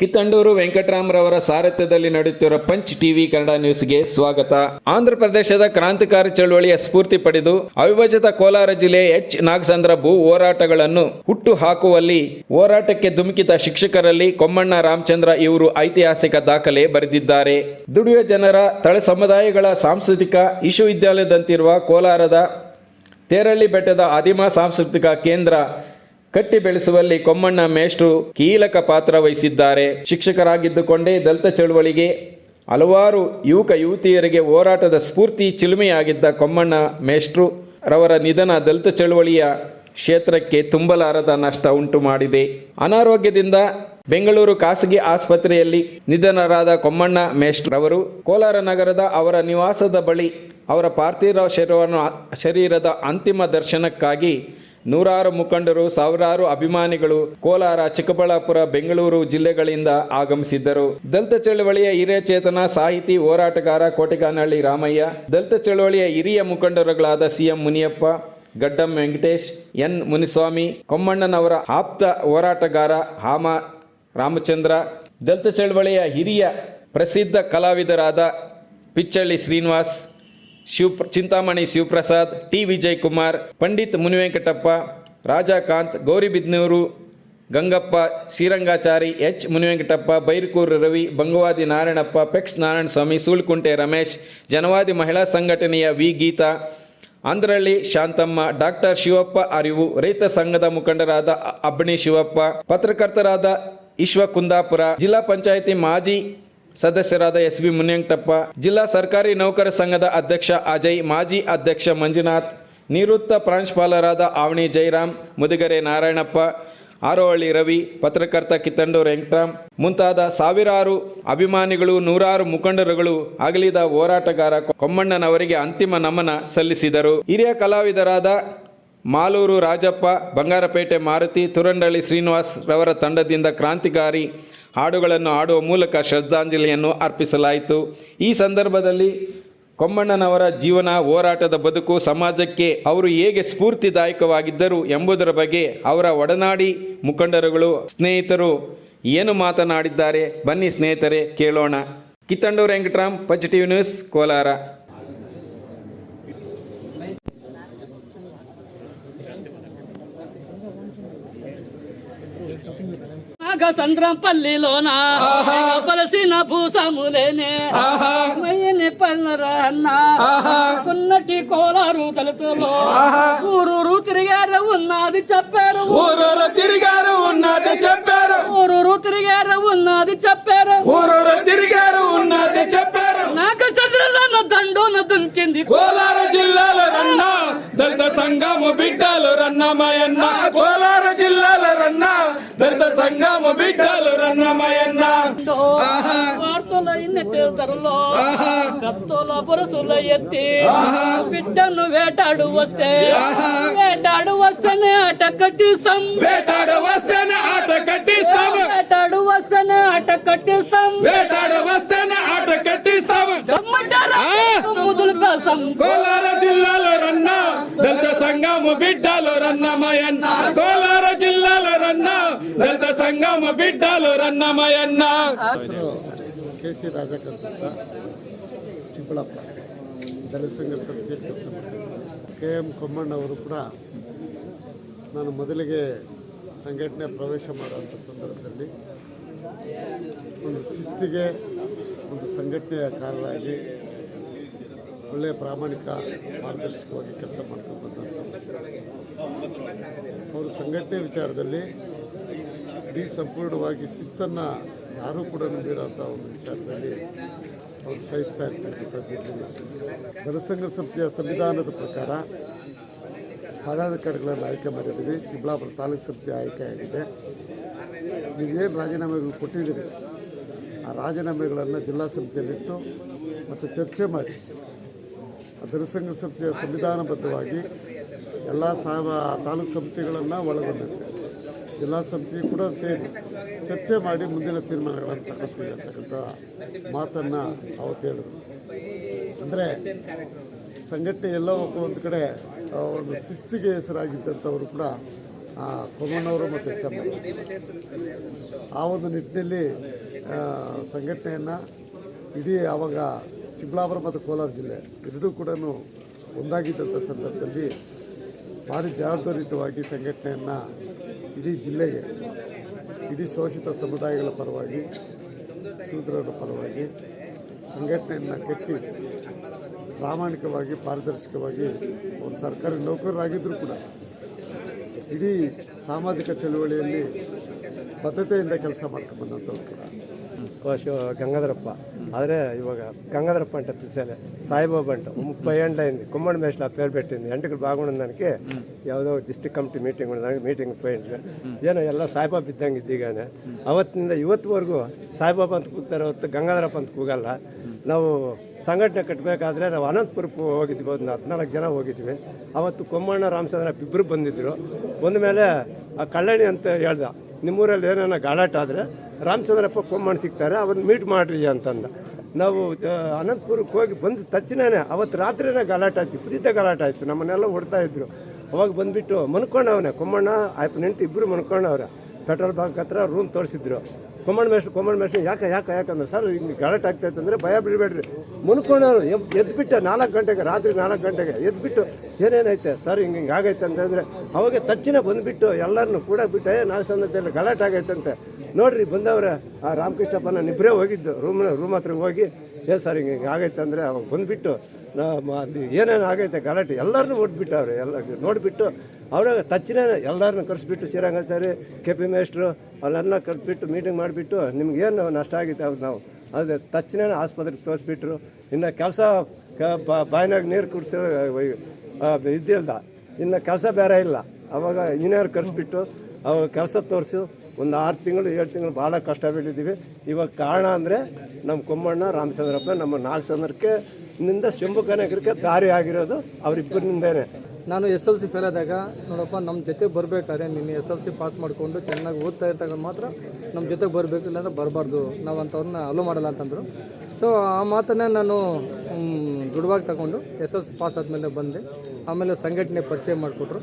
ಕಿತ್ತಂಡೂರು ವೆಂಕಟರಾಮರವರ ಸಾರಥ್ಯದಲ್ಲಿ ನಡೆಯುತ್ತಿರುವ punch TV Kannada ನ್ಯೂಸ್ಗೆ ಸ್ವಾಗತ. ಆಂಧ್ರ ಪ್ರದೇಶದ ಕ್ರಾಂತಿಕಾರಿ ಚಳುವಳಿಯ ಸ್ಫೂರ್ತಿ ಪಡೆದು ಅವಿಭಜಿತ ಕೋಲಾರ ಜಿಲ್ಲೆ ಎಚ್. ನಾಗಸಂದ್ರ ಭೂ ಹೋರಾಟಗಳನ್ನು ಹುಟ್ಟು ಹಾಕುವಲ್ಲಿ ಹೋರಾಟಕ್ಕೆ ಧುಮುಕಿದ ಶಿಕ್ಷಕರಲ್ಲಿ ಕೊಮ್ಮಣ್ಣ ರಾಮಚಂದ್ರ ಇವರು ಐತಿಹಾಸಿಕ ದಾಖಲೆ ಬರೆದಿದ್ದಾರೆ. ದುಡಿಯುವ ಜನರ ತಳ ಸಮುದಾಯಗಳ ಸಾಂಸ್ಕೃತಿಕ ವಿಶ್ವವಿದ್ಯಾಲಯದಂತಿರುವ ಕೋಲಾರದ ತೇರಳ್ಳಿ ಬೆಟ್ಟದ ಆದಿಮ ಸಾಂಸ್ಕೃತಿಕ ಕೇಂದ್ರ ಕಟ್ಟಿ ಬೆಳೆಸುವಲ್ಲಿ ಕೊಮ್ಮಣ್ಣ ಮೇಷ್ಟ್ರು ಕೀಲಕ ಪಾತ್ರ ವಹಿಸಿದ್ದಾರೆ. ಶಿಕ್ಷಕರಾಗಿದ್ದುಕೊಂಡೇ ದಲಿತ ಚಳುವಳಿಗೆ ಹಲವಾರು ಯುವಕ ಯುವತಿಯರಿಗೆ ಹೋರಾಟದ ಸ್ಫೂರ್ತಿ ಚಿಲುಮೆಯಾಗಿದ್ದ ಕೊಮ್ಮಣ್ಣ ಮೇಷ್ಟ್ರು ರವರ ನಿಧನ ದಲಿತ ಚಳುವಳಿಯ ಕ್ಷೇತ್ರಕ್ಕೆ ತುಂಬಲಾರದ ನಷ್ಟ ಉಂಟು ಮಾಡಿದೆ. ಅನಾರೋಗ್ಯದಿಂದ ಬೆಂಗಳೂರು ಖಾಸಗಿ ಆಸ್ಪತ್ರೆಯಲ್ಲಿ ನಿಧನರಾದ ಕೊಮ್ಮಣ್ಣ ಮೇಷ್ಟ್ರವರು ಕೋಲಾರ ನಗರದ ಅವರ ನಿವಾಸದ ಬಳಿ ಅವರ ಪಾರ್ಥಿವ ಶರೀರವನ್ನು, ಶರೀರದ ಅಂತಿಮ ದರ್ಶನಕ್ಕಾಗಿ ನೂರಾರು ಮುಖಂಡರು, ಸಾವಿರಾರು ಅಭಿಮಾನಿಗಳು ಕೋಲಾರ, ಚಿಕ್ಕಬಳ್ಳಾಪುರ, ಬೆಂಗಳೂರು ಜಿಲ್ಲೆಗಳಿಂದ ಆಗಮಿಸಿದ್ದರು. ದಲಿತ ಚಳವಳಿಯ ಹಿರಿಯ ಚೇತನ ಸಾಹಿತಿ, ಹೋರಾಟಗಾರ ಕೋಟೆಗಾನಹಳ್ಳಿ ರಾಮಯ್ಯ, ದಲಿತ ಚಳವಳಿಯ ಹಿರಿಯ ಮುಖಂಡರುಗಳಾದ C M Muniyappa, Gaddam Venkatesh, N Muniswamy, ಕೊಮ್ಮಣ್ಣನವರ ಆಪ್ತ ಹೋರಾಟಗಾರ ಹಾಮ ರಾಮಚಂದ್ರ, ದಲಿತ ಚಳವಳಿಯ ಹಿರಿಯ ಪ್ರಸಿದ್ಧ ಕಲಾವಿದರಾದ ಪಿಚ್ಚಳ್ಳಿ ಶ್ರೀನಿವಾಸ್ ಶಿವ ಚಿಂತಾಮಣಿ ಶಿವಪ್ರಸಾದ್, ಟಿ. ವಿಜಯ್ ಕುಮಾರ್ ಪಂಡಿತ್ ಮುನಿವೆಂಕಟಪ್ಪ, ರಾಜಾಕಾಂತ್ ಗೌರಿಬಿದ್ನೂರು ಗಂಗಪ್ಪ, ಶ್ರೀರಂಗಾಚಾರಿ, ಎಚ್. ಮುನಿವೆಂಕಟಪ್ಪ, ಬೈರ್ಕೂರು ರವಿ, ಬಂಗವಾದಿ ನಾರಾಯಣಪ್ಪ, ಪೆಕ್ಸ್ ನಾರಾಯಣ ಸ್ವಾಮಿ, ಸೂಳ್ಕುಂಟೆ ರಮೇಶ್, ಜನವಾದಿ ಮಹಿಳಾ ಸಂಘಟನೆಯ ವಿ. ಗೀತಾ ಆಂಧ್ರಳ್ಳಿ ಶಾಂತಮ್ಮ, ಡಾಕ್ಟರ್ ಶಿವಪ್ಪ ಅರಿವು, ರೈತ ಸಂಘದ ಮುಖಂಡರಾದ ಅಬ್ಬಣಿ ಶಿವಪ್ಪ, ಪತ್ರಕರ್ತರಾದ ಈಶ್ವ ಕುಂದಾಪುರ ಜಿಲ್ಲಾ ಪಂಚಾಯಿತಿ ಮಾಜಿ ಸದಸ್ಯರಾದ ಎಸ್ ವಿ ಮುನ್ಯಂಕಟಪ್ಪ ಜಿಲ್ಲಾ ಸರ್ಕಾರಿ ನೌಕರ ಸಂಘದ ಅಧ್ಯಕ್ಷ ಅಜಯ್, ಮಾಜಿ ಅಧ್ಯಕ್ಷ ಮಂಜುನಾಥ್, ನಿವೃತ್ತ ಪ್ರಾಂಶುಪಾಲರಾದ ಆವಣಿ ಜೈರಾಮ್, ಮುದುಗರೆ ನಾರಾಯಣಪ್ಪ, ಆರೋಹಳ್ಳಿ ರವಿ, ಪತ್ರಕರ್ತ ಕಿತ್ತಂಡು ವೆಂಕಟರಾಮ್, ಮುಂತಾದ ಸಾವಿರಾರು ಅಭಿಮಾನಿಗಳು, ನೂರಾರು ಮುಖಂಡರುಗಳು ಅಗಲಿದ ಹೋರಾಟಗಾರ ಕೊಮ್ಮಣ್ಣನವರಿಗೆ ಅಂತಿಮ ನಮನ ಸಲ್ಲಿಸಿದರು. ಹಿರಿಯ ಕಲಾವಿದರಾದ ಮಾಲೂರು ರಾಜಪ್ಪ, ಬಂಗಾರಪೇಟೆ ಮಾರುತಿ, ತುರಂಡಳ್ಳಿ ಶ್ರೀನಿವಾಸ್ ರವರ ತಂಡದಿಂದ ಕ್ರಾಂತಿಕಾರಿ ಹಾಡುಗಳನ್ನು ಹಾಡುವ ಮೂಲಕ ಶ್ರದ್ಧಾಂಜಲಿಯನ್ನು ಅರ್ಪಿಸಲಾಯಿತು. ಈ ಸಂದರ್ಭದಲ್ಲಿ ಕೊಮ್ಮಣ್ಣನವರ ಜೀವನ, ಹೋರಾಟದ ಬದುಕು, ಸಮಾಜಕ್ಕೆ ಅವರು ಹೇಗೆ ಸ್ಫೂರ್ತಿದಾಯಕವಾಗಿದ್ದರು ಎಂಬುದರ ಬಗ್ಗೆ ಅವರ ಒಡನಾಡಿ ಮುಖಂಡರುಗಳು, ಸ್ನೇಹಿತರು ಏನು ಮಾತನಾಡಿದ್ದಾರೆ? ಬನ್ನಿ ಸ್ನೇಹಿತರೆ, ಕೇಳೋಣ. Kittandur Venkataram positive TV news, Kolar. సంద్రంపల్లిలోన పలసిన భూసములేనే మయ్యని పల్లర అన్న. కొన్నటి కోలారు తలుపులో ఊరూరు తిరిగారు ఉన్నది చెప్పారు. ఊరూరు తిరిగారు ఉన్నది చెప్పారు. ఊరూరు తిరిగారు ఉన్నది చెప్పారు. ఊరూరు తిరిగారు ఉన్నది చెప్పారు. నాకు చంద్రుల దండోన దుంకింది కోలార జిల్లాలో రన్న దళిత సంఘము బిడ్డలు రన్నమయన్న కోలార కత్తుల ఎత్తి బిడ్డను వేటాడు వస్తే వేటాడు వస్తేనే ఆట కట్టిస్తాం. వేటాడు వస్తేనే ఆట కట్టిస్తాము వేటాడు వస్తేనే ఆట కట్టిస్తాం. వేటాడు వస్తేనే ఆట దమ్మంటారా? ముదులు పేస్తాం కోలార జిల్లాలో రన్న దళిత సంఘము బిడ్డలు రన్నమయన్న. K C Rajakanth Chikkaballapur. ದಲಿತ ಸಂಘದ ಕೆಲಸ ಕೆ ಎಂ ಕೊಮ್ಮಣ್ಣವರು ಕೂಡ ನಾನು ಮೊದಲಿಗೆ ಸಂಘಟನೆ ಪ್ರವೇಶ ಮಾಡುವಂಥ ಸಂದರ್ಭದಲ್ಲಿ ಒಂದು ಶಿಸ್ತಿಗೆ ಒಂದು ಸಂಘಟನೆಯಕಾರರಾಗಿ ಒಳ್ಳೆಯ ಪ್ರಾಮಾಣಿಕ ಮಾರ್ಗದರ್ಶಕವಾಗಿ ಕೆಲಸ ಮಾಡ್ಕೊಂಡು ಅವರು ಸಂಘಟನೆ ವಿಚಾರದಲ್ಲಿ ಇಡೀ ಸಂಪೂರ್ಣವಾಗಿ ಶಿಸ್ತನ್ನು ಯಾರೂ ಕೂಡ ನಂಬಿರೋಂಥ ಒಂದು ವಿಚಾರದಲ್ಲಿ ಅವರು ಸಹಿಸ್ತಾ ಇರ್ತಕ್ಕಂಥದ್ದು ಜನಸಂಘ ಸಂಸ್ಥೆಯ ಸಂವಿಧಾನದ ಪ್ರಕಾರ ಪದಾಧಿಕಾರಿಗಳನ್ನು ಆಯ್ಕೆ ಮಾಡಿದ್ದೀವಿ, ಚಿಕ್ಕಬಳ್ಳಾಪುರ ತಾಲೂಕು ಸಮಿತಿ ಆಯ್ಕೆಯಾಗಿದೆ ನೀವೇನು ರಾಜೀನಾಮೆಗಳು ಕೊಟ್ಟಿದ್ದೀರಿ, ಆ ರಾಜೀನಾಮೆಗಳನ್ನು ಜಿಲ್ಲಾ ಸಮಿತಿಯಲ್ಲಿಟ್ಟು ಮತ್ತು ಚರ್ಚೆ ಮಾಡಿ. ಆ ಜನಸಂಘ ಸಂಸ್ಥೆಯ ಸಂವಿಧಾನಬದ್ಧವಾಗಿ ಎಲ್ಲ ಸಹ ತಾಲೂಕು ಸಮಿತಿಗಳನ್ನು ಒಳಗೊಂಡಂತೆ. ಜಿಲ್ಲಾ ಸಮಿತಿ ಕೂಡ ಸೇರಿ ಚರ್ಚೆ ಮಾಡಿ ಮುಂದಿನ ತೀರ್ಮಾನಗಳನ್ನು ತಗೊಳ್ತೀವಿ ಅಂತಕ್ಕಂಥ ಮಾತನ್ನು ಅವತ್ತು ಹೇಳಿದರು. ಅಂದರೆ ಸಂಘಟನೆ ಎಲ್ಲ ಒಂದು ಕಡೆ ಒಂದು ಶಿಸ್ತಿಗೆ ಹೆಸರಾಗಿದ್ದಂಥವರು ಕೂಡ ಕೊಮ್ಮಣ್ಣವರು ಮತ್ತು ಎಚ್ ಎಂ ಆ ಒಂದು ನಿಟ್ಟಿನಲ್ಲಿ ಸಂಘಟನೆಯನ್ನು ಇಡೀ ಆವಾಗ ಚಿಕ್ಕಬಳ್ಳಾಪುರ ಮತ್ತು ಕೋಲಾರ ಜಿಲ್ಲೆ ಎರಡೂ ಕೂಡ ಒಂದಾಗಿದ್ದಂಥ ಸಂದರ್ಭದಲ್ಲಿ ಭಾರಿ ಜವಾಬ್ದಾರಿಯುತವಾಗಿ ಸಂಘಟನೆಯನ್ನು ಇಡೀ ಜಿಲ್ಲೆಗೆ ಇಡೀ ಶೋಷಿತ ಸಮುದಾಯಗಳ ಪರವಾಗಿ, ಶೂದ್ರರ ಪರವಾಗಿ, ಸಂಘಟನೆಯನ್ನು ಕಟ್ಟಿ ಪ್ರಾಮಾಣಿಕವಾಗಿ, ಪಾರದರ್ಶಕವಾಗಿ ಅವರು ಸರ್ಕಾರಿ ನೌಕರರಾಗಿದ್ದರೂ ಕೂಡ ಇಡೀ ಸಾಮಾಜಿಕ ಚಳುವಳಿಯಲ್ಲಿ ಬದ್ಧತೆಯಿಂದ ಕೆಲಸ ಮಾಡ್ಕೊಂಡು ಬಂದಂಥವ್ರು ಕೂಡ ಶಿವ ಗಂಗಾಧರಪ್ಪ. ಆದರೆ ಇವಾಗ ಗಂಗಾಧರಪ್ಪ ಅಂತ పిలిచాలే సాయిబాబు ಅಂಟ ಮುಪ್ಪೈ ಎಂಡ್ ಐದು కుమ్మడి మేషలు ಪೇರು పేరు పెట్టింది ఎంటకలు ಯಾವುದೋ ಡಿಸ್ಟ್ರಿಕ್ಟ್ ಕಮಿಟಿ ಮೀಟಿಂಗ್ ಮಾಡಿದಾಗ ಮೀಟಿಂಗ್ ಪೋಯಿಂಟ್ಗೆ ಏನೋ ಎಲ್ಲ ಸಾಯಿಬಾಬು ಇದ್ದಂಗೆ ಇದ್ದೀಗಾನೆ. ಅವತ್ತಿನಿಂದ ಇವತ್ತುವರೆಗೂ ಸಾಯಿಬಾಬು ಅಂತ ಕೂಗ್ತಾರೆ ಹೊತ್ತು ಗಂಗಾಧರಪ್ಪ ಅಂತ ಕೂಗಲ್ಲ. ನಾವು ಸಂಘಟನೆ ಕಟ್ಟಬೇಕಾದ್ರೆ ನಾವು ಅನಂತಪುರಕ್ಕೆ ಹೋಗಿದ್ವಿ, ಒಂದು ಹದಿನಾಲ್ಕು ಜನ ಹೋಗಿದ್ವಿ. ಅವತ್ತು ಕೊಮ್ಮಣ್ಣ ರಾಮಚಂದ್ರ ಇಬ್ಬರು ಬಂದಿದ್ದರು ಬಂದ ಮೇಲೆ ಆ ಕಳ್ಳಣಿ ಅಂತ ಹೇಳ್ದೆ ನಿಮ್ಮೂರಲ್ಲಿ ಏನೇನೋ ಗಾಲಾಟ ಆದರೆ ರಾಮಚಂದ್ರಪ್ಪ ಕೊಮ್ಮಣ್ಣ ಸಿಗ್ತಾರೆ ಅವ್ರನ್ನ ಮೀಟ್ ಮಾಡ್ರಿ ಅಂತಂದ. ನಾವು ಅನಂತಪುರಕ್ಕೆ ಹೋಗಿ ಬಂದ ತಕ್ಷಣನೇ ಅವತ್ತು ರಾತ್ರಿನೇ ಗಲಾಟೆ ಆಯ್ತು ಪ್ರೀತ ಗಲಾಟೆ ಆಯಿತು, ನಮ್ಮನ್ನೆಲ್ಲ ಹೊಡ್ತಾ ಇದ್ರು. ಅವಾಗ ಬಂದುಬಿಟ್ಟು ಮನ್ಕೊಂಡವನೇ, ಕೊಮ್ಮಣ್ಣ, ಆಯ್ತು ನಿಂತು ಇಬ್ಬರು ಮನ್ಕೊಂಡವ್ರೆ. ಪೆಟ್ರೋಲ್ ಬಂಕ್ ಹತ್ರ ರೂಮ್ ತೋರಿಸಿದ್ರು. ಕೊಮ್ಮಣ್ಣ ಮೆಷಿನ್ ಕೊಮ್ಮಣ್ಣ ಮೆಷಿನ್ ಯಾಕೆ ಯಾಕೆ ಯಾಕಂದ್ರೆ ಸರ್ ಹಿಂಗೆ ಗಲಾಟೆ ಆಗ್ತಾಯಿತ್ತು ಅಂದರೆ ಭಯ ಬಿಡಬೇಡ್ರಿ ಮುನ್ಕೊಂಡವ್ರು ಎದ್ಬಿಟ್ಟ ನಾಲ್ಕು ಗಂಟೆಗೆ, ರಾತ್ರಿ ನಾಲ್ಕು ಗಂಟೆಗೆ ಎದ್ಬಿಟ್ಟು ಏನೇನೈತೆ? ಸರ್ ಹಿಂಗೆ ಹಿಂಗೆ ಆಗೈತೆ ಅಂತಂದರೆ ಅವಾಗ ತಚ್ಚಿನ ಬಂದುಬಿಟ್ಟು ಎಲ್ಲರನ್ನು ಕೂಡ ಬಿಟ್ಟು ನಾಲ್ಕು ಸಂದರ್ಭದಲ್ಲಿ ಗಲಾಟೆ ಆಗೈತಂತೆ ನೋಡ್ರಿ, ಬಂದವ್ರೆ, ಆ ರಾಮಕೃಷ್ಣಪ್ಪನ ಇಬ್ಬರೇ ಹೋಗಿದ್ದು ರೂಮ್ ರೂಮ್ ಹತ್ರ ಹೋಗಿ, ಏ ಸರ್ ಹಿಂಗೆ ಹಿಂಗೆ ಆಗೈತೆ ಅಂದರೆ ಅವಾಗ ಬಂದುಬಿಟ್ಟು ಏನೇನು ಆಗೈತೆ ಗಲಾಟೆ? ಎಲ್ಲರನ್ನೂ ಹೊಡೆದ್ಬಿಟ್ಟವ್ರೆ ಎಲ್ಲ ನೋಡಿಬಿಟ್ಟು ಅವರ ತಕ್ಷಣ ಎಲ್ಲರನ್ನ ಕರೆಸ್ಬಿಟ್ಟು ಶ್ರೀರಂಗಾಚಾರಿ ಕೆ ಪಿ ಮೇಸ್ಟ್ರು ಅವರೆಲ್ಲ ಕರೆಸ್ಬಿಟ್ಟು ಮೀಟಿಂಗ್ ಮಾಡಿಬಿಟ್ಟು ನಿಮ್ಗೇನು ನಷ್ಟ ಆಗಿತ್ತು ಅವ್ರು ನಾವು? ಅದು ತಕ್ಷಣ ಆಸ್ಪತ್ರೆಗೆ ತೋರಿಸ್ಬಿಟ್ರು. ಇನ್ನು ಕೆಲಸ ಬಾಯಿನಾಗ ನೀರು ಕುಡಿಸೋ ಇದ್ದಿಲ್ಲ ಇನ್ನು ಕೆಲಸ ಬೇರೆ ಇಲ್ಲ. ಅವಾಗ ಇಂಜಿನಿಯರ್ ಕರೆಸ್ಬಿಟ್ಟು ಅವಾಗ ಕೆಲಸ ತೋರಿಸು. ಒಂದು ಆರು ತಿಂಗಳು, ಏಳು ತಿಂಗಳು ಭಾಳ ಕಷ್ಟ ಬೀಳಿದ್ದೀವಿ ಇವಾಗ ಕಾರಣ ಅಂದರೆ ನಮ್ಮ ಕೊಮ್ಮಣ್ಣ, ರಾಮಚಂದ್ರಪ್ಪ, ನಮ್ಮ ನಾಗಚಂದ್ರಕ್ಕೆ ನಿಂದ ಶಂಭು ದಾರಿ ಆಗಿರೋದು ಅವರಿಬ್ಬರಿಂದೇನೆ ನಾನು ಎಸ್ ಎಲ್ ಸಿ ಫೇಲ್ ಆದಾಗ ನೋಡಪ್ಪ ನಮ್ಮ ಜೊತೆ ಬರಬೇಕಾದ್ರೆ ನೀನು ಎಸ್ ಎಲ್ ಸಿ ಪಾಸ್ ಮಾಡಿಕೊಂಡು ಚೆನ್ನಾಗಿ ಓದ್ತಾ ಇರ್ತಾಗ ಮಾತ್ರ ನಮ್ಮ ಜೊತೆಗೆ ಬರಬೇಕು, ಇಲ್ಲಾಂದ್ರೆ ಬರಬಾರ್ದು. ನಾವು ಅಂಥವ್ರನ್ನ ಅಲೋ ಮಾಡಲ್ಲ ಅಂತಂದರು. ಸೊ ಆ ಮಾತನ್ನೇ ನಾನು ದೃಢವಾಗಿ ತಗೊಂಡು ಎಸ್ ಎಲ್ ಸಿ ಪಾಸ್ ಆದಮೇಲೆ ಬಂದೆ. ಆಮೇಲೆ ಸಂಘಟನೆ ಪರಿಚಯ ಮಾಡಿಕೊಟ್ರು.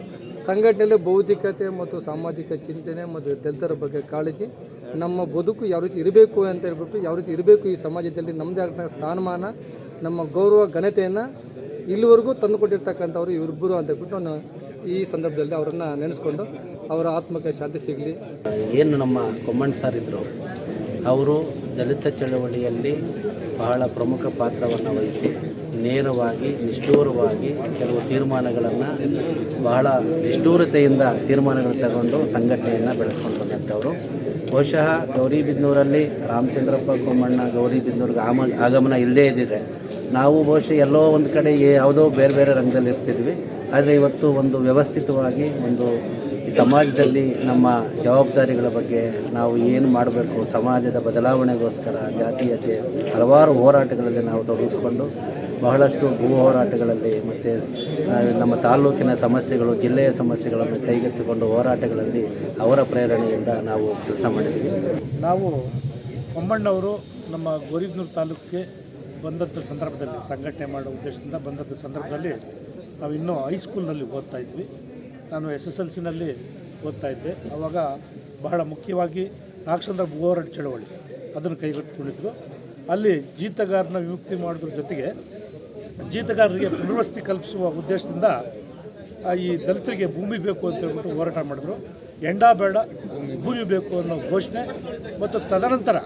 ಸಂಘಟನೆಯಲ್ಲಿ ಬೌದ್ಧಿಕತೆ ಮತ್ತು ಸಾಮಾಜಿಕ ಚಿಂತನೆ ಮತ್ತು ದಲಿತರ ಬಗ್ಗೆ ಕಾಳಜಿ, ನಮ್ಮ ಬದುಕು ಯಾವ ರೀತಿ ಇರಬೇಕು ಅಂತ ಹೇಳ್ಬಿಟ್ಟು ಯಾವ ರೀತಿ ಇರಬೇಕು ಈ ಸಮಾಜದಲ್ಲಿ ನಮ್ಮದೇ ಆಗ್ತಕ್ಕ ಸ್ಥಾನಮಾನ, ನಮ್ಮ ಗೌರವ ಘನತೆಯನ್ನು ಇಲ್ಲಿವರೆಗೂ ತಂದುಕೊಟ್ಟಿರ್ತಕ್ಕಂಥವ್ರು ಇವರಿಬ್ಬರು ಅಂತ ಹೇಳ್ಬಿಟ್ಟು ನಾನು ಈ ಸಂದರ್ಭದಲ್ಲಿ ಅವರನ್ನು ನೆನೆಸ್ಕೊಂಡು ಅವರ ಆತ್ಮಕ್ಕೆ ಶಾಂತಿ ಸಿಗಲಿ. ಏನು ನಮ್ಮ ಕೊಮ್ಮಂಡ್ ಸರ್ ಇದ್ದರು ಅವರು ದಲಿತ ಚಳವಳಿಯಲ್ಲಿ ಬಹಳ ಪ್ರಮುಖ ಪಾತ್ರವನ್ನು ವಹಿಸಿ ನೇರವಾಗಿ, ನಿಷ್ಠೂರವಾಗಿ ಕೆಲವು ತೀರ್ಮಾನಗಳನ್ನು ಬಹಳ ನಿಷ್ಠೂರತೆಯಿಂದ ತೀರ್ಮಾನಗಳು ತಗೊಂಡು ಸಂಘಟನೆಯನ್ನು ಬೆಳೆಸ್ಕೊಂಡು ಬಂದಂಥವರು ಬಹುಶಃ ಗೌರಿಬಿದ್ನೂರಲ್ಲಿ ರಾಮಚಂದ್ರಪ್ಪ ಕೊಮ್ಮಣ್ಣ ಗೌರಿಬಿದ್ನೂರಿಗೆ ಆಮ ಆಗಮನ ಇಲ್ಲದೇ ಇದ್ದಿದ್ರೆ ನಾವು ಬಹುಶಃ ಎಲ್ಲೋ ಒಂದು ಕಡೆ ಯಾವುದೋ ಬೇರೆ ಬೇರೆ ರಂಗದಲ್ಲಿ ಇರ್ತಿದ್ವಿ. ಆದರೆ ಇವತ್ತು ಒಂದು ವ್ಯವಸ್ಥಿತವಾಗಿ ಒಂದು ಸಮಾಜದಲ್ಲಿ ನಮ್ಮ ಜವಾಬ್ದಾರಿಗಳ ಬಗ್ಗೆ ನಾವು ಏನು ಮಾಡಬೇಕು, ಸಮಾಜದ ಬದಲಾವಣೆಗೋಸ್ಕರ, ಜಾತೀಯತೆ, ಹಲವಾರು ಹೋರಾಟಗಳಲ್ಲಿ ನಾವು ತೊಡಗಿಸ್ಕೊಂಡು ಬಹಳಷ್ಟು ಭೂ ಹೋರಾಟಗಳಲ್ಲಿ ಮತ್ತು ನಮ್ಮ ತಾಲೂಕಿನ ಸಮಸ್ಯೆಗಳು, ಜಿಲ್ಲೆಯ ಸಮಸ್ಯೆಗಳನ್ನು ಕೈಗೆತ್ತಿಕೊಂಡು ಹೋರಾಟಗಳಲ್ಲಿ ಅವರ ಪ್ರೇರಣೆಯಿಂದ ನಾವು ಕೆಲಸ ಮಾಡಿದ್ದೀವಿ ನಾವು ಕೊಂಬಣ್ಣವರು ನಮ್ಮ ಗೋರಿಬ್ನೂರು ತಾಲೂಕಿಗೆ ಬಂದಂಥ ಸಂದರ್ಭದಲ್ಲಿ, ಸಂಘಟನೆ ಮಾಡೋ ಉದ್ದೇಶದಿಂದ ಬಂದಂಥ ಸಂದರ್ಭದಲ್ಲಿ ನಾವು ಇನ್ನೂ ಹೈಸ್ಕೂಲ್ನಲ್ಲಿ ಓದ್ತಾ ಇದ್ವಿ. ನಾನು ಎಸ್ ಎಸ್ ಎಲ್ ಸಿನಲ್ಲಿ ಓದ್ತಾ ಇದ್ದೆ. ಆವಾಗ ಬಹಳ ಮುಖ್ಯವಾಗಿ ನಾಗಚಂದ್ರ ಹೋರಾಟ ಚಳವಳಿ ಅದನ್ನು ಕೈಗೆತ್ತಿಕೊಂಡಿದ್ರು. ಅಲ್ಲಿ ಜೀತಗಾರನ ವಿಮುಕ್ತಿ ಮಾಡೋದ್ರ ಜೊತೆಗೆ ಜೀತಗಾರರಿಗೆ ಪುನರ್ವಸತಿ ಕಲ್ಪಿಸುವ ಉದ್ದೇಶದಿಂದ ಈ ದಲಿತರಿಗೆ ಭೂಮಿ ಬೇಕು ಅಂತ ಹೇಳ್ಬಿಟ್ಟು ಹೋರಾಟ ಮಾಡಿದ್ರು. ಎಂಡ ಬೇಡ, ಭೂಮಿ ಬೇಕು ಅನ್ನೋ ಘೋಷಣೆ. ಮತ್ತು ತದನಂತರ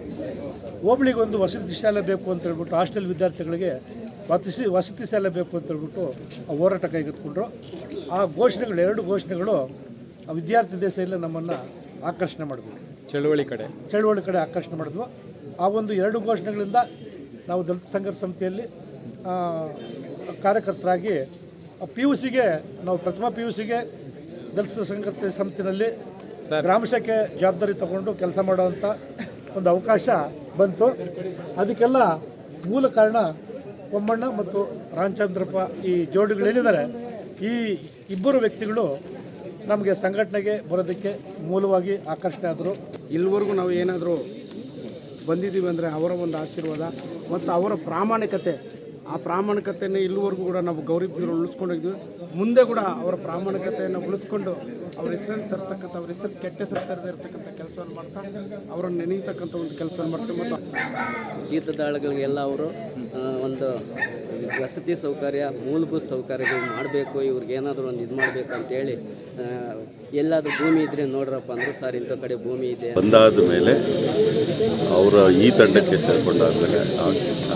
ಹೋಬಳಿಗೆ ಒಂದು ವಸತಿ ಶಾಲೆ ಬೇಕು ಅಂತ ಹೇಳ್ಬಿಟ್ಟು ಹಾಸ್ಟೆಲ್ ವಿದ್ಯಾರ್ಥಿಗಳಿಗೆ ವಸತಿ ವಸತಿ ಶಾಲೆ ಬೇಕು ಅಂತ ಹೇಳ್ಬಿಟ್ಟು ಆ ಹೋರಾಟ ಕೈಗೆತ್ಕೊಂಡ್ರು ಆ ಘೋಷಣೆಗಳು ಎರಡು ಘೋಷಣೆಗಳು ಆ ವಿದ್ಯಾರ್ಥಿ ದೇಶದಲ್ಲಿ ನಮ್ಮನ್ನು ಆಕರ್ಷಣೆ ಮಾಡಿದ್ವಿ. ಚಳುವಳಿ ಕಡೆ. ಚಳುವಳಿ ಕಡೆ ಆಕರ್ಷಣೆ ಮಾಡಿದ್ವು. ಆ ಒಂದು ಎರಡು ಘೋಷಣೆಗಳಿಂದ ನಾವು ದಲಿತ ಸಂಘರ್ಷ ಸಮಿತಿಯಲ್ಲಿ ಆ, ಕಾರ್ಯಕರ್ತರಾಗಿ ಪಿ ಯು ಸಿಗೆ ನಾವು ಪ್ರಥಮ ಪಿ ಯು ಸಿಗೆ ದಲಿತ ಸಂಘರ್ಷ ಸಮಿತಿನಲ್ಲಿ ಗ್ರಾಮಶಕ್ಕೆ ಜವಾಬ್ದಾರಿ ತಗೊಂಡು ಕೆಲಸ ಮಾಡುವಂಥ ಒಂದು ಅವಕಾಶ ಬಂತು. ಅದಕ್ಕೆಲ್ಲ ಮೂಲ ಕಾರಣ ಬೊಮ್ಮಣ್ಣ ಮತ್ತು ರಾಮಚಂದ್ರಪ್ಪ ಈ ಜೋಡಿಗಳೇನಿದ್ದಾರೆ. ಈ ಇಬ್ಬರು ವ್ಯಕ್ತಿಗಳು ನಮಗೆ ಸಂಘಟನೆಗೆ ಬರೋದಕ್ಕೆ ಮೂಲವಾಗಿ ಆಕರ್ಷಣೆ ಆದರು. ಇಲ್ಲಿವರೆಗೂ ನಾವು ಏನಾದರೂ ಬಂದಿದ್ದೀವಿ ಅಂದರೆ ಅವರ ಒಂದು ಆಶೀರ್ವಾದ ಮತ್ತು ಅವರ ಪ್ರಾಮಾಣಿಕತೆ ಆ ಪ್ರಾಮಾಣಿಕತೆಯನ್ನು ಇಲ್ಲಿವರೆಗೂ ಕೂಡ ನಾವು ಗೌರವಿದ್ರು ಉಳಿಸ್ಕೊಂಡಿದ್ವಿ ಮುಂದೆ ಕೂಡ ಅವರ ಪ್ರಾಮಾಣಿಕತೆಯನ್ನು ಉಳಿಸ್ಕೊಂಡು ಅವ್ರ ಹೆಸರನ್ನು ತರ್ತಕ್ಕಂಥ, ಅವ್ರ ಹೆಸರು ಕೆಟ್ಟ ಹೆಸರು ತರದೇ ಇರತಕ್ಕಂಥ ಕೆಲಸವನ್ನು ಮಾಡ್ತಾ ಅವರನ್ನು ನೆನೆಯತಕ್ಕಂಥ ಒಂದು ಕೆಲಸವನ್ನು ಮಾಡ್ತೀವಿ ಮತ್ತು ಜೀತದಾಳುಗಳಿಗೆಲ್ಲ ಅವರು ಒಂದು ವಸತಿ ಸೌಕರ್ಯ, ಮೂಲಭೂತ ಸೌಕರ್ಯಗಳು ಮಾಡಬೇಕು, ಇವ್ರಿಗೆ ಏನಾದರೂ ಒಂದು ಇದು ಮಾಡಬೇಕು ಅಂತೇಳಿ ಎಲ್ಲಾದರೂ ಭೂಮಿ ಇದ್ರೆ ನೋಡ್ರಪ್ಪ ಅಂದ್ರೆ ಸರ್ ಇಂಥ ಕಡೆ ಭೂಮಿ ಇದೆ ಬಂದಾದ ಮೇಲೆ ಅವರ ಈ ತಂಡಕ್ಕೆ ಸೇರ್ಕೊಂಡಾದ್ಮೇಲೆ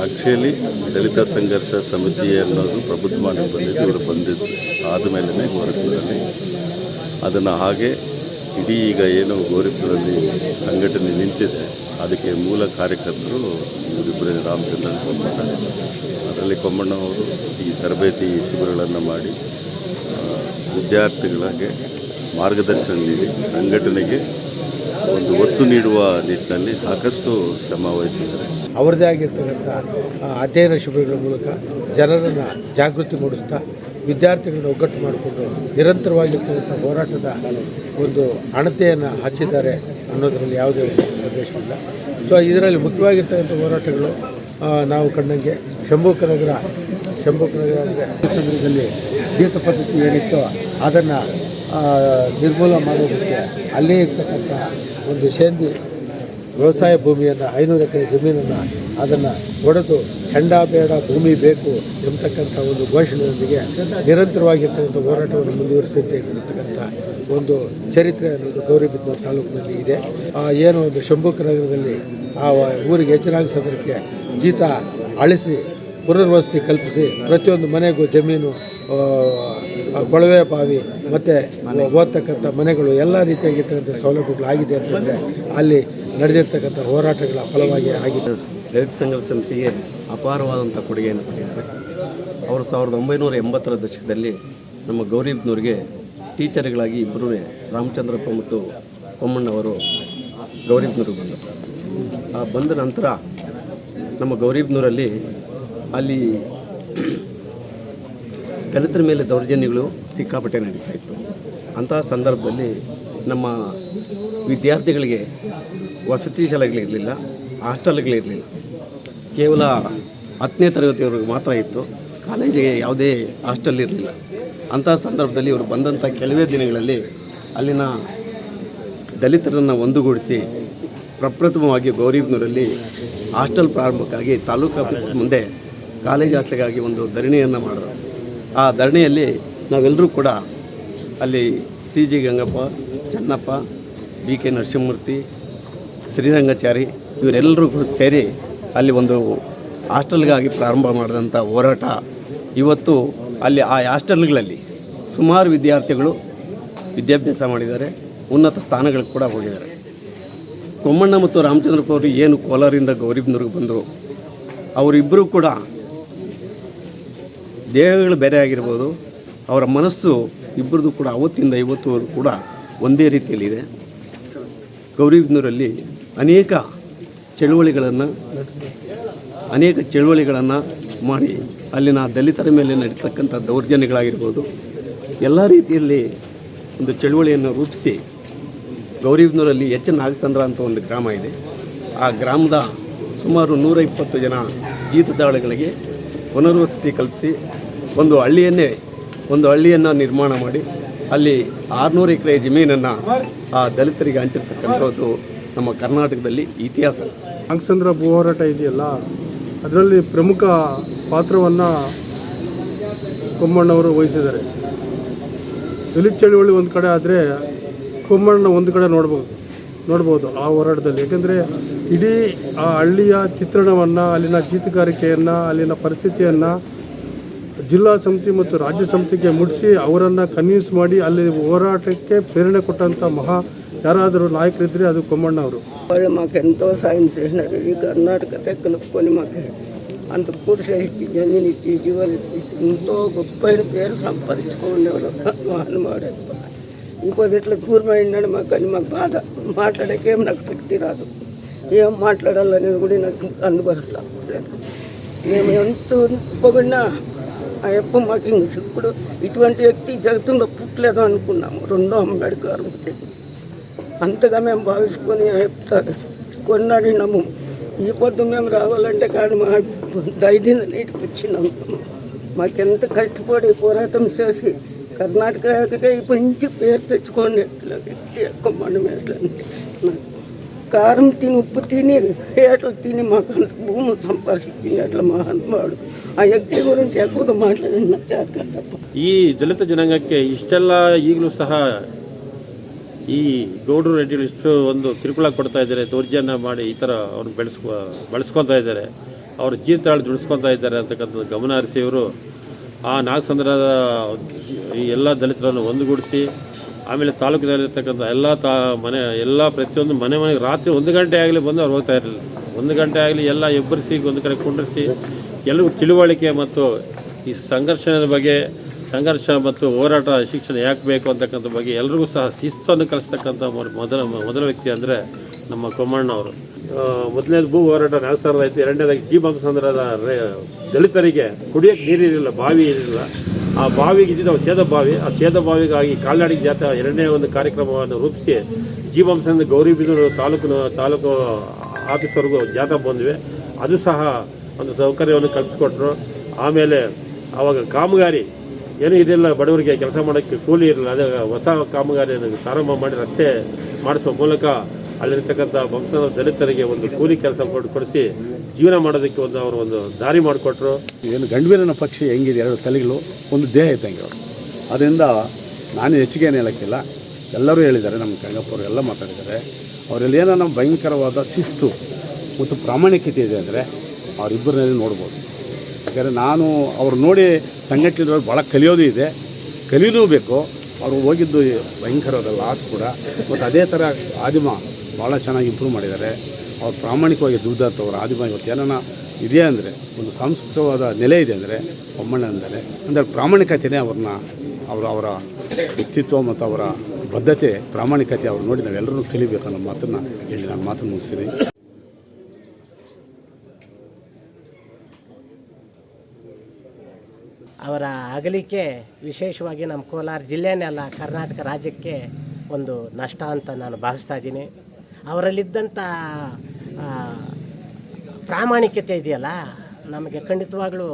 ಆಕ್ಚುಲಿ ದಲಿತ ಸಂಘರ್ಷ ಸಮಿತಿ ಅನ್ನೋದು ಪ್ರಬುದ್ಧವಾಗಿ ಬಂದಿದ್ದು, ಇವರು ಬಂದಿದ್ದು ಆದಮೇಲೆ ಗೋರಖ್ಪುರಲ್ಲಿ ಅದನ್ನು ಹಾಗೆ ಇಡೀ ಈಗ ಏನು ಗೋರಖ್ಪುರಲ್ಲಿ ಸಂಘಟನೆ ನಿಂತಿದೆ, ಅದಕ್ಕೆ ಮೂಲ ಕಾರ್ಯಕರ್ತರು ಇವರಿಬ್ಬರೇ ರಾಮಚಂದ್ರ ಕೊಮ್ಮಣ್ಣ ಅದರಲ್ಲಿ ಕೊಮ್ಮಣ್ಣ ಅವರು ಈ ತರಬೇತಿ ಶಿಬಿರಗಳನ್ನು ಮಾಡಿ ವಿದ್ಯಾರ್ಥಿಗಳಿಗೆ ಮಾರ್ಗದರ್ಶನ ನೀಡಿ ಸಂಘಟನೆಗೆ ಒಂದು ಒತ್ತು ನೀಡುವ ನಿಟ್ಟಿನಲ್ಲಿ ಸಾಕಷ್ಟು ಶ್ರಮ ವಹಿಸಿದ್ದಾರೆ. ಅವರದೇ ಆಗಿರ್ತಕ್ಕಂಥ ಅಧ್ಯಯನ ಶಿಬಿರಗಳ ಮೂಲಕ ಜನರನ್ನು ಜಾಗೃತಿ ಮೂಡಿಸ್ತಾ ವಿದ್ಯಾರ್ಥಿಗಳನ್ನ ಒಗ್ಗಟ್ಟು ಮಾಡಿಕೊಂಡು ನಿರಂತರವಾಗಿರ್ತಕ್ಕಂಥ ಹೋರಾಟದ ಒಂದು ಅಣತೆಯನ್ನು ಹಚ್ಚಿದ್ದಾರೆ ಅನ್ನೋದರಲ್ಲಿ ಯಾವುದೇ ಉದ್ದೇಶವಿಲ್ಲ ಸೊ ಇದರಲ್ಲಿ ಮುಖ್ಯವಾಗಿರ್ತಕ್ಕಂಥ ಹೋರಾಟಗಳು ನಾವು ಕಂಡಂಗೆ ಶಂಭೂಕನಗರ ಶಂಭೂಕನಗರ ಅಂದರೆ ಜೀತ ಪದ್ಧತಿ ಏನಿತ್ತೋ ಅದನ್ನು ನಿರ್ಮೂಲ ಮಾಡೋದಕ್ಕೆ ಅಲ್ಲೇ ಇರ್ತಕ್ಕಂಥ ಒಂದು ಸೇಂದಿ ವ್ಯವಸಾಯ ಭೂಮಿಯನ್ನು, ಐನೂರು ಎಕರೆ ಜಮೀನನ್ನು ಅದನ್ನು ಒಡೆದು ಚಂಡ ಬೇಡ, ಭೂಮಿ ಬೇಕು ಎಂಬತಕ್ಕಂಥ ಒಂದು ಘೋಷಣೆಯೊಂದಿಗೆ ನಿರಂತರವಾಗಿರ್ತಕ್ಕಂಥ ಹೋರಾಟವನ್ನು ಮುಂದುವರಿಸುತ್ತೆ ಅಂತಕ್ಕಂಥ ಒಂದು ಚರಿತ್ರೆ ಅನ್ನೋದು ಗೌರಿಬಿದ್ದ ತಾಲೂಕಿನಲ್ಲಿ ಇದೆ. ಆ, ಏನು ಒಂದು ಶಂಭುಕ ನಗರದಲ್ಲಿ ಆ ಊರಿಗೆ ಹೆಚ್ಚಿನಾಗ ಜೀತ ಅಳಿಸಿ ಪುನರ್ವಸತಿ ಕಲ್ಪಿಸಿ ಪ್ರತಿಯೊಂದು ಮನೆಗೂ ಜಮೀನು ಕೊಳವೆ ಬಾವಿ ಮತ್ತು ಓದ್ತಕ್ಕಂಥ ಮನೆಗಳು ಎಲ್ಲ ರೀತಿಯಾಗಿರ್ತಕ್ಕಂಥ ಸೌಲಭ್ಯಗಳು ಆಗಿದೆ ಅಂತಂದರೆ ಅಲ್ಲಿ ನಡೆದಿರ್ತಕ್ಕಂಥ ಹೋರಾಟಗಳ ಫಲವಾಗಿ ಆಗಿದೆ. ದಲಿತ ಸಂಘರ್ಷ ಸಮಿತಿಗೆ ಅಪಾರವಾದಂಥ ಕೊಡುಗೆಯನ್ನು ಕೊಟ್ಟಿದ್ದಾರೆ. ಅವರು ಸಾವಿರದ ಒಂಬೈನೂರ ಎಂಬತ್ತರ ದಶಕದಲ್ಲಿ ನಮ್ಮ ಗೌರಿಬ್ನೂರಿಗೆ ಟೀಚರ್ಗಳಾಗಿ ಇಬ್ಬರು ರಾಮಚಂದ್ರಪ್ಪ ಮತ್ತು ಕೊಮ್ಮಣ್ಣವರು ಗೌರಿಬ್ನೂರಿಗೆ ಬಂದರು. ಆ ಬಂದ ನಂತರ ನಮ್ಮ ಗೌರಿಬ್ನೂರಲ್ಲಿ ಅಲ್ಲಿ ದಲಿತರ ಮೇಲೆ ದೌರ್ಜನ್ಯಗಳು ಸಿಕ್ಕಾಪಟ್ಟೆ ನಡೀತಾ ಇತ್ತು. ಅಂತಹ ಸಂದರ್ಭದಲ್ಲಿ ನಮ್ಮ ವಿದ್ಯಾರ್ಥಿಗಳಿಗೆ ವಸತಿ ಶಾಲೆಗಳಿರಲಿಲ್ಲ ಹಾಸ್ಟೆಲ್ಗಳಿರಲಿಲ್ಲ ಕೇವಲ ಹತ್ತನೇ ತರಗತಿಯವರೆಗೆ ಮಾತ್ರ ಇತ್ತು. ಕಾಲೇಜಿಗೆ ಯಾವುದೇ ಹಾಸ್ಟೆಲ್ ಇರಲಿಲ್ಲ. ಅಂತಹ ಸಂದರ್ಭದಲ್ಲಿ ಇವರು ಬಂದಂಥ ಕೆಲವೇ ದಿನಗಳಲ್ಲಿ ಅಲ್ಲಿನ ದಲಿತರನ್ನು ಒಂದುಗೂಡಿಸಿ ಪ್ರಪ್ರಥಮವಾಗಿ ಗೌರಿಬ್ನೂರಲ್ಲಿ ಹಾಸ್ಟೆಲ್ ಪ್ರಾರಂಭಕ್ಕಾಗಿ ತಾಲೂಕು ಆಫೀಸ್ ಮುಂದೆ ಕಾಲೇಜ್ ಹಾಸ್ಟೆಲ್ಗಾಗಿ ಒಂದು ಧರಣಿಯನ್ನು ಮಾಡಿದ್ರು. ಆ ಧರಣಿಯಲ್ಲಿ ನಾವೆಲ್ಲರೂ ಕೂಡ ಅಲ್ಲಿ C G Gangappa, Channappa, B K Narasimhamurthy, Srirangachari ಇವರೆಲ್ಲರೂ ಕೂಡ ಸೇರಿ ಅಲ್ಲಿ ಒಂದು ಹಾಸ್ಟೆಲ್ಗಾಗಿ ಪ್ರಾರಂಭ ಮಾಡಿದಂಥ ಹೋರಾಟ. ಇವತ್ತು ಅಲ್ಲಿ ಆ ಹಾಸ್ಟೆಲ್ಗಳಲ್ಲಿ ಸುಮಾರು ವಿದ್ಯಾರ್ಥಿಗಳು ವಿದ್ಯಾಭ್ಯಾಸ ಮಾಡಿದ್ದಾರೆ, ಉನ್ನತ ಸ್ಥಾನಗಳಿಗೆ ಕೂಡ ಹೋಗಿದ್ದಾರೆ. ಕೊಮ್ಮಣ್ಣ ಮತ್ತು ರಾಮಚಂದ್ರಪ್ಪ ಅವರು ಏನು ಕೋಲಾರಿಂದ ಗೌರಿಬ್ನೂರಿಗೆ ಬಂದರು, ಅವರಿಬ್ಬರೂ ಕೂಡ ದೇಹಗಳು ಬೇರೆ ಆಗಿರ್ಬೋದು, ಅವರ ಮನಸ್ಸು ಇಬ್ಬರದು ಕೂಡ ಅವತ್ತಿಂದ ಇವತ್ತುವರೆಗೂ ಕೂಡ ಒಂದೇ ರೀತಿಯಲ್ಲಿದೆ. ಗೌರಿಬಿದ್ನೂರಲ್ಲಿ ಅನೇಕ ಚಳುವಳಿಗಳನ್ನು ಅನೇಕ ಚಳುವಳಿಗಳನ್ನು ಮಾಡಿ ಅಲ್ಲಿನ ದಲಿತರ ಮೇಲೆ ನಡೀತಕ್ಕಂಥ ದೌರ್ಜನ್ಯಗಳಾಗಿರ್ಬೋದು, ಎಲ್ಲ ರೀತಿಯಲ್ಲಿ ಒಂದು ಚಳುವಳಿಯನ್ನು ರೂಪಿಸಿ ಗೌರಿಬಿದ್ನೂರಲ್ಲಿ ಎಚ್ ನಾಗಸಂದ್ರ ಅಂತ ಒಂದು ಗ್ರಾಮ ಇದೆ. ಆ ಗ್ರಾಮದ ಸುಮಾರು ನೂರ ಇಪ್ಪತ್ತು ಜನ ಜೀತದಾಳುಗಳಿಗೆ ಪುನರ್ವಸತಿ ಕಲ್ಪಿಸಿ ಒಂದು ಹಳ್ಳಿಯನ್ನೇ, ಒಂದು ಹಳ್ಳಿಯನ್ನು ನಿರ್ಮಾಣ ಮಾಡಿ, ಅಲ್ಲಿ ಆರುನೂರು ಎಕರೆ ಜಮೀನನ್ನು ಆ ದಲಿತರಿಗೆ ಹಂಚಿರ್ತಕ್ಕಂಥದ್ದು ನಮ್ಮ ಕರ್ನಾಟಕದಲ್ಲಿ ಇತಿಹಾಸ. ಅಂಗಸಂದ್ರ ಭೂ ಹೋರಾಟ ಇದೆಯಲ್ಲ, ಅದರಲ್ಲಿ ಪ್ರಮುಖ ಪಾತ್ರವನ್ನು ಕೊಮ್ಮಣ್ಣವರು ವಹಿಸಿದ್ದಾರೆ. ದಲಿತ ಚಳುವಳಿ ಒಂದು ಕಡೆ ಆದರೆ ಕೊಮ್ಮಣ್ಣ ಒಂದು ಕಡೆ ನೋಡ್ಬೋದು ನೋಡ್ಬೋದು ಆ ಹೋರಾಟದಲ್ಲಿ. ಯಾಕೆಂದರೆ ಇಡೀ ಆ ಹಳ್ಳಿಯ ಚಿತ್ರಣವನ್ನು, ಅಲ್ಲಿನ ಗೀತಗಾರಿಕೆಯನ್ನು, ಅಲ್ಲಿನ ಪರಿಸ್ಥಿತಿಯನ್ನು ಜಿಲ್ಲಾ ಸಮಿತಿ ಮತ್ತು ರಾಜ್ಯ ಸಮಿತಿಗೆ ಮುಟ್ಟಿಸಿ ಅವರನ್ನು ಕನ್ವಿನ್ಸ್ ಮಾಡಿ ಅಲ್ಲಿ ಹೋರಾಟಕ್ಕೆ ಪ್ರೇರಣೆ ಕೊಟ್ಟಂಥ ಮಹಾ ಯಾರಾದರೂ ನಾಯಕರಿದ್ದರೆ ಅದು ಕೊಮ್ಮಣ್ಣ ಅವರು ಒಳ್ಳೆ ಮಾಕೆ ಎಂತೋ ಸಾಯಿನ್ ಕೃಷ್ಣರಿಗೆ ಕರ್ನಾಟಕತೆ ಮಾಕೆ. ಅಂತ ಪುರುಷ ಜಮೀನು ಇಚ್ಚಿ ಜೀವನ ఇచ్చి ఎంతో గొప్ప పేరు సంపాదించుకునేవాళ్ళు మానవాడు ఇంకో ఇట్లా కూరమైందని మాకు అని మాకు ಬಾಧ. మాట్లాడకేం నాకు ఏం మాట్లాడాలనేది కూడా నాకు అనుభవిస్తాం మేము ఎంత పొగిడినా ఆ యప్ప మాకు ఇంక ఇప్పుడు ఇటువంటి వ్యక్తి జగతంలో పుట్టలేదు అనుకున్నాము. రెండో అంబేద్కర్ ఉంటే అంతగా మేము భావించుకొని చెప్తారు కొన్నాడినాము. ఈ పొద్దు మేము రావాలంటే కానీ మా దైదిన నీటికి వచ్చినాం మాకెంత కష్టపడి పోరాటం చేసి కర్ణాటక ఇప్పటి మంచి పేరు తెచ్చుకోండి వ్యక్తి ఎక్కువ మనం కారం తిని ఉప్పు తిని ఏటలు తిని మాకు అంత భూమి సంపాదించింది అట్లా మా అనుభవాడు ఆ వ్యక్తి గురించి ఎక్కువగా మాట్లాడిన చేత ಈ ದಲಿತ ಜನಾಂಗಕ್ಕೆ ಇಷ್ಟೆಲ್ಲ ಈಗಲೂ ಸಹ ಈ ಗೌಡರು ರೆಡ್ಡಿಗಳು ಇಷ್ಟು ಒಂದು ಕಿರುಕುಳ ಕೊಡ್ತಾ ಇದ್ದಾರೆ ದೌರ್ಜನ್ಯ ಮಾಡಿ ಈ ಥರ ಅವ್ರನ್ನ ಬೆಳೆಸ್ಕೊ ಬಳಸ್ಕೊತಾ ಇದ್ದಾರೆ ಅವ್ರ ಜೀತಾಳು ದುಡಿಸ್ಕೊತಾ ಇದ್ದಾರೆ ಅಂತಕ್ಕಂಥದ್ದು ಗಮನ ಹರಿಸಿ ಇವರು ಆ ನಾಗಸಂದ್ರದ ಈ ಎಲ್ಲ ದಲಿತರನ್ನು ಒಂದುಗೂಡಿಸಿ ಆಮೇಲೆ ತಾಲೂಕಿನಲ್ಲಿರ್ತಕ್ಕಂಥ ಎಲ್ಲ ತಾ ಮನೆ, ಎಲ್ಲ ಪ್ರತಿಯೊಂದು ಮನೆ ಮನೆಗೆ ರಾತ್ರಿ ಒಂದು ಗಂಟೆ ಆಗಲಿ ಬಂದು ಅವ್ರು ಹೋಗ್ತಾ ಇರಲಿಲ್ಲ. ಒಂದು ಗಂಟೆ ಆಗಲಿ ಎಲ್ಲ ಎಬ್ಬರಿಸಿ, ಒಂದು ಕಡೆ ಕುಂಡ್ರಿಸಿ ಎಲ್ಲರಿಗೂ ತಿಳುವಳಿಕೆ ಮತ್ತು ಈ ಸಂಘರ್ಷದ ಬಗ್ಗೆ, ಸಂಘರ್ಷ ಮತ್ತು ಹೋರಾಟ ಶಿಕ್ಷಣ ಯಾಕೆ ಬೇಕು ಅಂತಕ್ಕಂಥ ಬಗ್ಗೆ ಎಲ್ರಿಗೂ ಸಹ ಶಿಸ್ತನ್ನು ಕಲಿಸ್ತಕ್ಕಂಥ ಮೊದ- ಮೊದಲ ಮೊದಲ ವ್ಯಕ್ತಿ ಅಂದರೆ ನಮ್ಮ ಕೊಮ್ಮಣ್ಣವರು ಮೊದಲನೇದು ಭೂ ಹೋರಾಟ ಐತಿ ಎರಡನೇದಾಗಿ ಜಿ ಬಂಸಂದ್ರದ ದಲಿತರಿಗೆ ಕುಡಿಯೋಕ್ಕೆ ನೀರಿರಲಿಲ್ಲ, ಬಾವಿ ಇರಲಿಲ್ಲ. ಆ ಬಾವಿಗೆ ಇದ್ದಿದ್ದು ಸೇದ ಬಾವಿ, ಆ ಸೇದ ಬಾವಿಗಾಗಿ ಕಾಲ್ನಾಡಿಗೆ ಜಾತ ಎರಡನೇ ಒಂದು ಕಾರ್ಯಕ್ರಮವನ್ನು ರೂಪಿಸಿ ಜಿ ಬಂಸಂದ್ರ ಗೌರಿಬಿದೂರು ತಾಲೂಕಿನ, ತಾಲೂಕು ಆಫೀಸ್ವರೆಗೂ ಜಾಥಾ ಬಂದ್ವಿ. ಅದು ಸಹ ಒಂದು ಸೌಕರ್ಯವನ್ನು ಕಲ್ಪಿಸ್ಕೊಟ್ರು. ಆಮೇಲೆ ಆವಾಗ ಕಾಮಗಾರಿ ಏನೂ ಇರಲಿಲ್ಲ, ಬಡವರಿಗೆ ಕೆಲಸ ಮಾಡೋಕ್ಕೆ ಕೂಲಿ ಇರಲಿಲ್ಲ. ಅದೇ ಹೊಸ ಕಾಮಗಾರಿಯನ್ನು ಪ್ರಾರಂಭ ಮಾಡಿ ರಸ್ತೆ ಮಾಡಿಸುವ ಮೂಲಕ ಅಲ್ಲಿರ್ತಕ್ಕಂಥ ಬಂಸದ ದಲಿತರಿಗೆ ಒಂದು ಕೂಲಿ ಕೆಲಸ ಕೊಡಿಸಿ ಜೀವನ ಮಾಡೋದಕ್ಕೆ ಒಂದು ಅವರು ಒಂದು ದಾರಿ ಮಾಡಿಕೊಟ್ರು. ಏನು ಗಂಡುವೀರನ ಪಕ್ಷಿ ಹೆಂಗಿದೆ, ಎರಡು ತಲೆಗಳು, ಒಂದು ದೇಹ ಇದ್ದಂಗೆ ಅವರು ಅದರಿಂದ ನಾನು ಹೆಚ್ಚಿಗೆ ಏನು ಹೇಳೋಕ್ಕಿಲ್ಲ. ಎಲ್ಲರೂ ಹೇಳಿದ್ದಾರೆ, ನಮ್ಮ ಗಂಗಪ್ಪರು ಎಲ್ಲ ಮಾತಾಡಿದ್ದಾರೆ. ಅವರಲ್ಲಿ ಏನೋ ಭಯಂಕರವಾದ ಶಿಸ್ತು ಮತ್ತು ಪ್ರಾಮಾಣಿಕತೆ ಇದೆ ಅಂದರೆ ಅವರಿಬ್ಬರಲ್ಲಿ ನೋಡ್ಬೋದು. ಯಾಕಂದರೆ ನಾನು ಅವ್ರು ನೋಡಿ ಸಂಘಟನೆ ಭಾಳ ಕಲಿಯೋದು ಇದೆ. ಕಲಿಯೋದು ಬೇಕು. ಅವರು ಹೋಗಿದ್ದು ಭಯಂಕರವಾದ ಲಾಸ್ ಕೂಡ. ಮತ್ತು ಅದೇ ಥರ ಆದಿಮ ಭಾಳ ಚೆನ್ನಾಗಿ ಇಂಪ್ರೂವ್ ಮಾಡಿದ್ದಾರೆ. ಅವ್ರು ಪ್ರಾಮಾಣಿಕವಾಗಿ ದುಡ್ದಾತವ್ರು ಆದಿಮ ಇವತ್ತು ಏನಾನ ಇದೆ ಅಂದರೆ, ಒಂದು ಸಂಸ್ಕೃತವಾದ ನೆಲೆ ಇದೆ ಅಂದರೆ ಅಂದರೆ ಅಂದರೆ ಪ್ರಾಮಾಣಿಕತೆಯೇ ಅವ್ರನ್ನ, ಅವರ ಅವರ ವ್ಯಕ್ತಿತ್ವ ಮತ್ತು ಅವರ ಬದ್ಧತೆ, ಪ್ರಾಮಾಣಿಕತೆ ಅವ್ರು ನೋಡಿ ನಾವೆಲ್ಲರೂ ಕಲಿಬೇಕು ಅನ್ನೋ ಮಾತನ್ನು ಹೇಳಿ ನಾನು ಮಾತನ್ನು ಮುಗಿಸ್ತೀನಿ. ಅವರ ಅಗಲಿಕೆ ವಿಶೇಷವಾಗಿ ನಮ್ಮ ಕೋಲಾರ ಜಿಲ್ಲೆನೆಲ್ಲ ಕರ್ನಾಟಕ ರಾಜ್ಯಕ್ಕೆ ಒಂದು ನಷ್ಟ ಅಂತ ನಾನು ಭಾವಿಸ್ತಾ ಇದ್ದೀನಿ. ಅವರಲ್ಲಿದ್ದಂಥ ಪ್ರಾಮಾಣಿಕತೆ ಇದೆಯಲ್ಲ? ನಮಗೆ ಖಂಡಿತವಾಗ್ಲೂ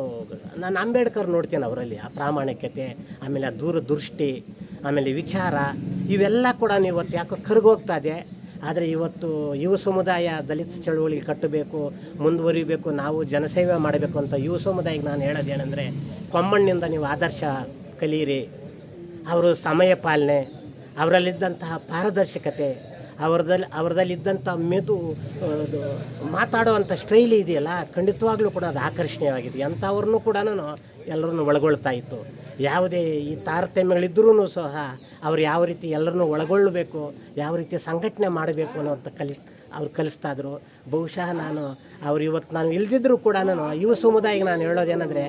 ನಾನು ಅಂಬೇಡ್ಕರ್ ನೋಡ್ತೀನಿ ಅವರಲ್ಲಿ, ಆ ಪ್ರಾಮಾಣಿಕತೆ, ಆಮೇಲೆ ಆ ದೂರದೃಷ್ಟಿ, ಆಮೇಲೆ ವಿಚಾರ, ಇವೆಲ್ಲ ಕೂಡ ಇವತ್ತು ಯಾಕೋ ಕರ್ಗೋಗ್ತಾ ಇದೆ. ಆದರೆ ಇವತ್ತು ಯುವ ಸಮುದಾಯ ದಲಿತ ಚಳುವಳಿ ಕಟ್ಟಬೇಕು, ಮುಂದುವರಿಬೇಕು, ನಾವು ಜನಸೇವೆ ಮಾಡಬೇಕು ಅಂತ ಯುವ ಸಮುದಾಯಕ್ಕೆ ನಾನು ಹೇಳೋದೇನೆಂದರೆ ಕೊಮ್ಮಣ್ಣಿಂದ ನೀವು ಆದರ್ಶ ಕಲಿಯಿರಿ ಅವರು ಸಮಯ ಪಾಲನೆ, ಅವರಲ್ಲಿದ್ದಂತಹ ಪಾರದರ್ಶಕತೆ ಅವರದಲ್ಲಿ ಅವರದಲ್ಲಿದ್ದಂಥ ಮೆದು ಮಾತಾಡುವಂಥ ಸ್ಟೈಲಿ ಇದೆಯಲ್ಲ, ಖಂಡಿತವಾಗ್ಲೂ ಕೂಡ ಅದು ಆಕರ್ಷಣೀಯವಾಗಿದೆ. ಅಂಥವ್ರನ್ನೂ ಕೂಡ ಎಲ್ಲರನ್ನು ಒಳಗೊಳ್ತಾ ಇತ್ತು. ಯಾವುದೇ ಈ ತಾರತಮ್ಯಗಳಿದ್ದರೂ ಸಹ ಅವ್ರು ಯಾವ ರೀತಿ ಎಲ್ಲರನ್ನೂ ಒಳಗೊಳ್ಳಬೇಕು, ಯಾವ ರೀತಿ ಸಂಘಟನೆ ಮಾಡಬೇಕು ಅನ್ನೋಂಥ ಕಲಿ, ಅವ್ರು ಕಲಿಸ್ತಾ ಇದ್ರು. ಬಹುಶಃ ನಾನು ಅವ್ರು ಇವತ್ತು ನಾನು ಇಲ್ದಿದ್ರೂ ಕೂಡ ನಾನು ಯುವ ಸಮುದಾಯಕ್ಕೆ ನಾನು ಹೇಳೋದೇನೆಂದರೆ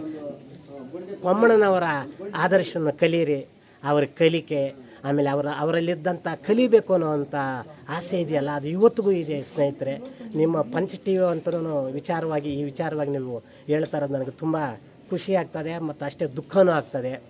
ಕೊಮ್ಮಣ್ಣನವರ ಆದರ್ಶವನ್ನು ಕಲಿಯಿರಿ ಅವರ ಕಲಿಕೆ ಆಮೇಲೆ ಅವರ ಅವರಲ್ಲಿದ್ದಂಥ ಕಲಿಬೇಕು ಅನ್ನೋವಂಥ ಆಸೆ ಇದೆಯಲ್ಲ, ಅದು ಇವತ್ತಿಗೂ ಇದೆ ಸ್ನೇಹಿತರೆ. ನಿಮ್ಮ ಪಂಚ್ ಟಿ ವಿ ಅಂತಲೂ ವಿಚಾರವಾಗಿ ಈ ವಿಚಾರವಾಗಿ ನೀವು ಹೇಳ್ತಾ ನನಗೆ ತುಂಬ ಖುಷಿ ಆಗ್ತದೆ ಮತ್ತು ಅಷ್ಟೇ ದುಃಖನೂ ಆಗ್ತದೆ.